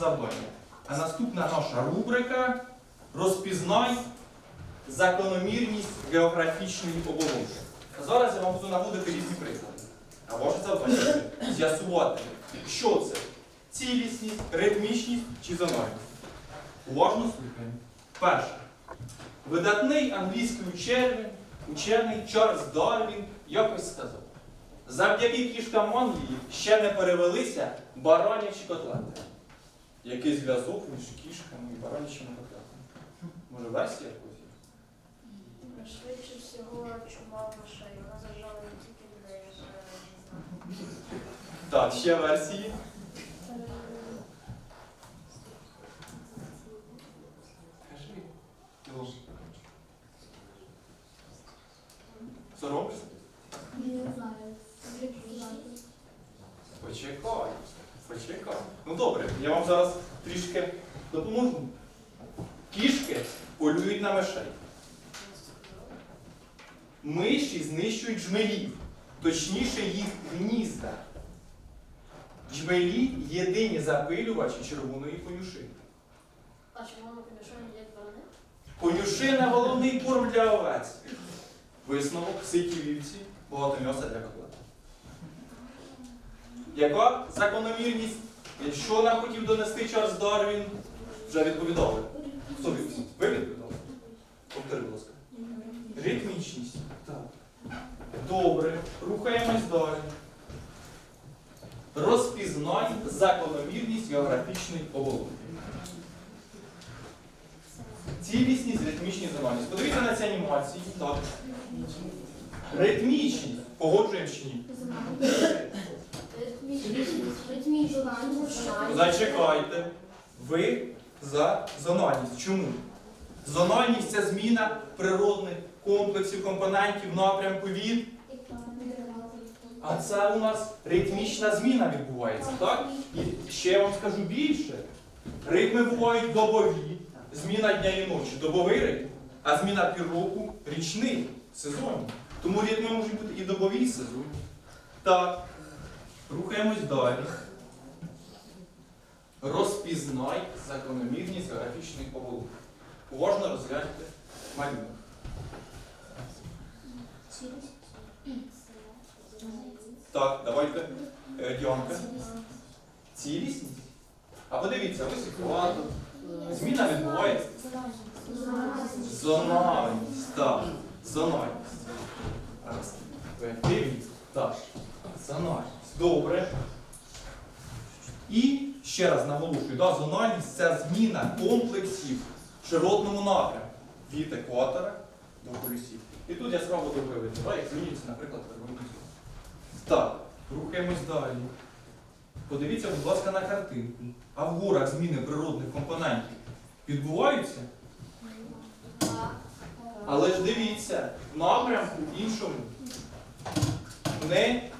завдання. А наступна наша рубрика Розпізнай закономірність географічної оболонки. Зараз я вам буду наводити різні приклади. А ваше завдання з'ясувати, що це цілісність, ритмічність чи зональність. Уважно слухаємо. Перше. Видатний англійський учений, учений Чарльз Дарвін якось сказав. Завдяки кішкам Англії ще не перевелися баранячі котлети. Який зв'язок між кішками і баранячими котлетами? Може, версія якось? є? Швидше всього чума мишей. Вона зажала не тільки людей, а не знаю. Так, ще версії. Соромишся? Не знаю. Почекай. Почекай. Ну добре, я вам зараз трішки допоможу. Кішки полюють на мишей. Миші знищують жмелів, точніше їх гнізда. Джмелі єдині запилювачі червоної конюшини. А підійшли не як барани? Конюшина головний корм для овець. Висновок, ситі вівці, багато м'яса для котлета. Яка закономірність? Що нам хотів донести Чарльз Дарвін? Вже відповідали. Відповідав? Ви відповідали? Повтори, будь ласка. Ритмічність. Так. Добре. Рухаємось далі. Розпізнай закономірність географічної оболонки. Цілісність, ритмічність, зональність. Подивіться на ці анімації. Так. Ритмічність. Погоджуємо чи ні? Зачекайте. Ви за зональність. Чому? Зональність це зміна природних комплексів, компонентів, напрямку від. А це у нас ритмічна зміна відбувається, так? І ще я вам скажу більше. Ритми бувають добові, зміна дня і ночі, добовий ритм, а зміна півроку річний, сезонний. Тому ритми можуть бути і добові, і сезонні. Так, рухаємось далі. Розпізнай закономірність географічної оболонки. Уважно розгляньте малюнок. Так, давайте. Е, Діанка. Цілісність. А подивіться, ось екватор. Зміна відбувається. Зональність. Так. Зональність. Раз. Дивіться. Так. Зональність. Добре. І ще раз наголошую, да, зональність це зміна комплексів в широтному напрямку від екватора до полюсів. І тут я справу добре видно, як змінюється, наприклад, зон. Так, рухаємось далі. Подивіться, будь ласка, на картинку. А в горах зміни природних компонентів відбуваються? Але ж дивіться, в напрямку іншому. Не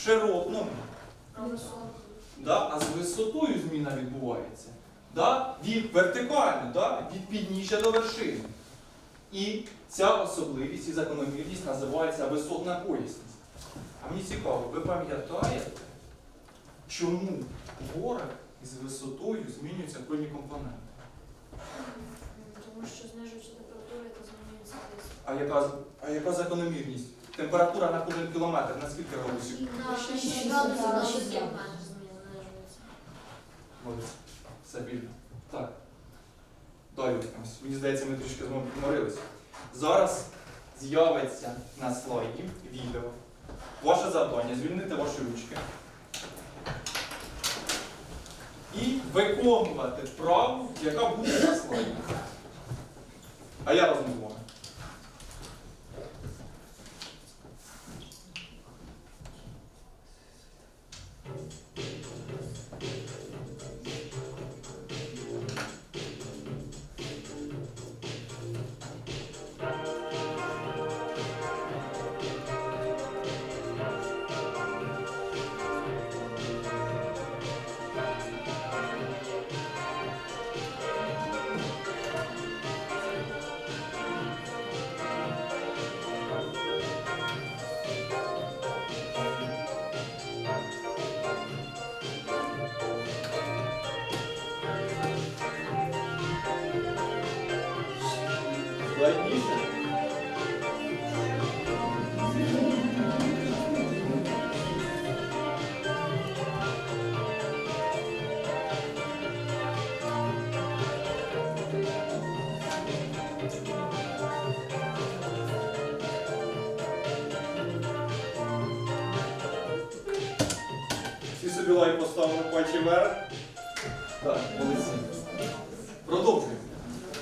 в широтному. А? Да? А з висотою зміна відбувається. Да? Від вертикально, да? від підніжжя до вершини. І ця особливість і закономірність називається висотна колісність. А мені цікаво, ви пам'ятаєте, чому в горах із висотою змінюються певні компоненти? Тому що знижується температура, то змінюється тиск. А яка, а яка закономірність? Температура на кожен кілометр на скільки градусів? На 6 градусів на 6 кілометрів знижується. Молодець. Стабільно. Так. Далі. Мені здається, ми трішки знову поморилися. Зараз з'явиться на слайді відео. Ваше завдання звільнити ваші ручки. І виконувати вправу, яка буде на слайді. А я разом лайк пальці. Так, молодці. Продовжуємо.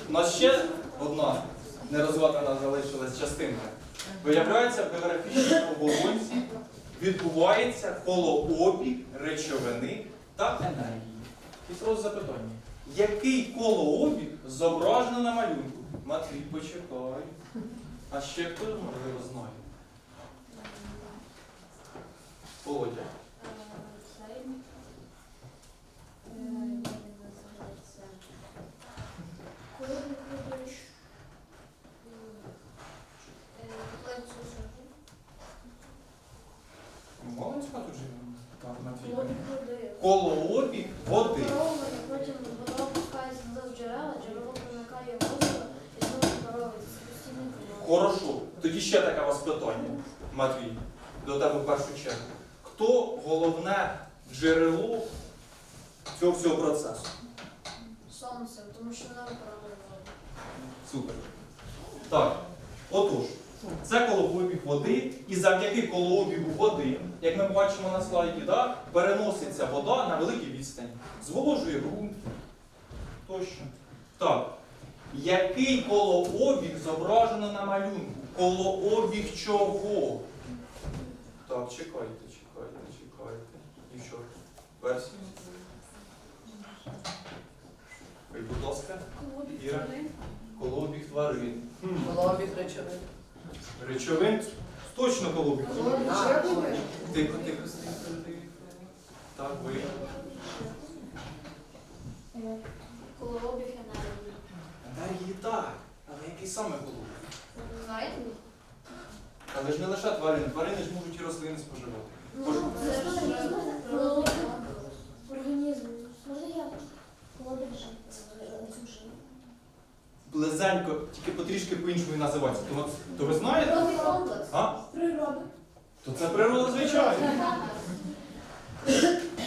У нас ще одна нерозватана залишилась частинка. Виявляється, в географічній оболонці відбувається колообіг речовини та енергії. І зразу запитання. Який колообіг зображено на малюнку? Матвій, почекай. А ще хто можливо знає? Володя. Цей. Е, як він називається? Коли виходиш е, ланцюжок. Молодська тут живе. Так, Матвій. Коли виходиш. Колообіг води. Паровування, потім вода опускається назад в джерела, джерело проникає в озеро і знову паровується. Це постійний коло. Хорошо. Тоді ще таке вас питання, Матвій, до тебе в першу чергу. Хто головне джерело цього всього процесу? Сонце, тому що воно випаровує воду. Супер. Так, отож, це колообіг води, і завдяки колообігу води, як ми бачимо на слайді, да, переноситься вода на великій відстані, зволожує ґрунт тощо. Так. Який колообіг зображено на малюнку? Колообіг чого? Так, чекайте, чекайте, чекайте. І що? Версію? Ой, будь ласка. Іра. Колообіг тварин. Хм. Колобіг речовин. Речовин. Точно колообіг. Ой. Тихо, тихо, тихо, тихо. Так, ви. Колообіг енергії. Енергії так. Але який саме колообіг? Знаєте? Але ж не лише тварини. Тварини ж можуть і рослини споживати. Ну, Колобіг. Організм. Можна я? Близенько, тільки потрішки по-іншому називається. То, то ви знаєте? А? Природа. То це природа звичайно.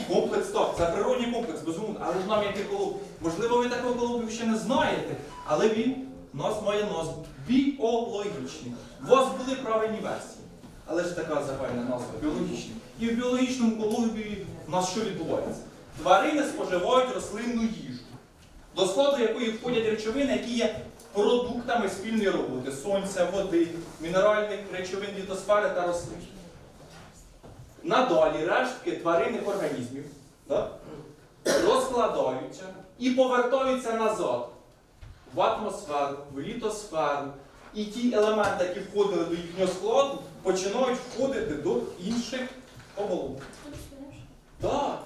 Комплекс так, це природній комплекс, безумовно. Але ж нам який колоб. Можливо, ви такого колобу ще не знаєте, але він нас має назву біологічний. У вас були правильні версії. Але ж така загальна назва біологічний. І в біологічному колобі у нас що відбувається? Тварини споживають рослинну їжу, до складу якої входять речовини, які є продуктами спільної роботи сонця, води, мінеральних речовин літосфери та рослин. Надалі рештки тваринних організмів да, розкладаються і повертаються назад в атмосферу, в літосферу. І ті елементи, які входили до їхнього складу, починають входити до інших оболонок. Так.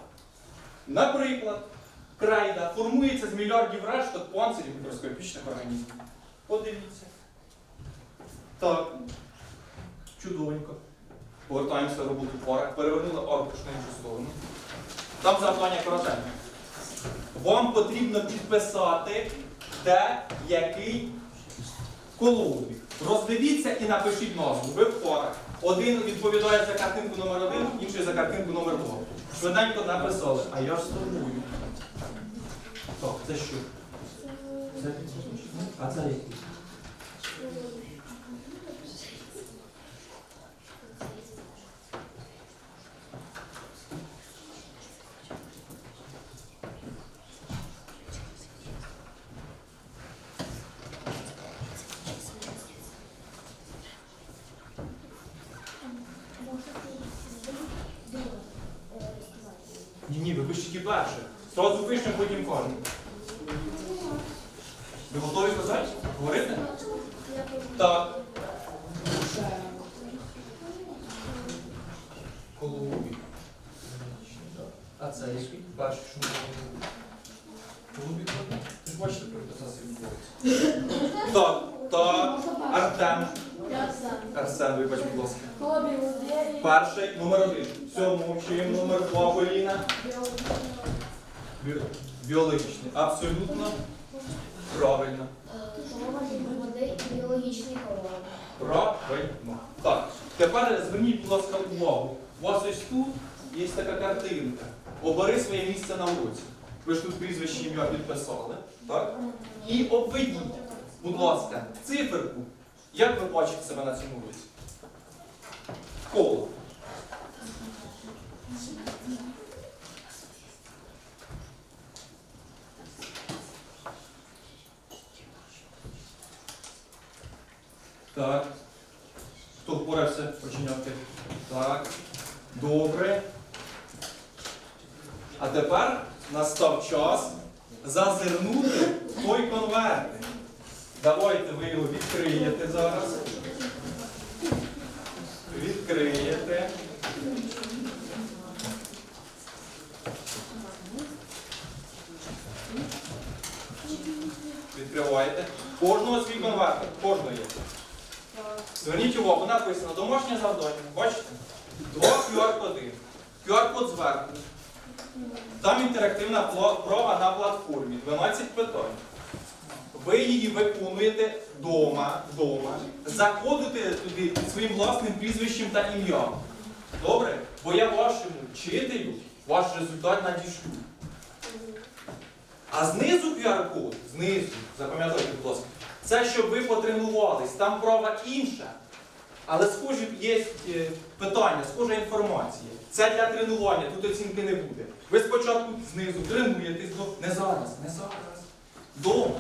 Наприклад, крейда формується з мільярдів решток панцирів мікроскопічних організмів. Подивіться. Так. Чудовенько. Повертаємося в роботу пара. Перевернули аркуш на іншу сторону. Там завдання коротеньке. Вам потрібно підписати, де який колобіг. Роздивіться і напишіть назву. Ви в порах. Один відповідає за картинку номер один, інший за картинку номер два. Швиденько написали. А я ж тобою. Так, це що? Це... А це який? Ні, ні, ви пишіть тільки перше. Зразу пишемо, потім кажемо. Ви готові казати? Говорити? Так. Колобі. А це який? Перший, що. Колобі кладе? Ви ж бачите, про процеси відбуваються. Так, так. Артем. Арсен, вибач, будь ласка. Перший, номер один. Все, мовчимо, номер два, Поліна. Бі- Біологічний. Абсолютно правильно. Правильно. Так, тепер зверніть, будь ласка, увагу. У вас ось тут є така картинка. Обери своє місце на уроці. Ви ж тут прізвище ім'я підписали. Так? І обведіть, будь ласка, циферку. Як ви бачите себе на цьому уроці? Коло. Так. Хто впорався починяти? Так. Добре. А тепер настав час зазирнути в той конвертик. Давайте ви його відкриєте зараз. Відкриєте. Відкривайте. Кожного свій конвертик. Кожного є. Зверніть увагу, написано домашнє завдання. Бачите? Два QR-коди. QR-код зверху. Там інтерактивна права на платформі. 12 питань. Ви її виконуєте вдома, вдома. Заходите туди своїм власним прізвищем та ім'ям. Добре? Бо я вашому вчителю ваш результат надішлю. А знизу QR-код, знизу, запам'ятайте, будь ласка, це щоб ви потренувались, там права інша. Але схожі є е, питання, схожа інформація. Це для тренування, тут оцінки не буде. Ви спочатку знизу тренуєтесь, до- не зараз, не зараз. Дома.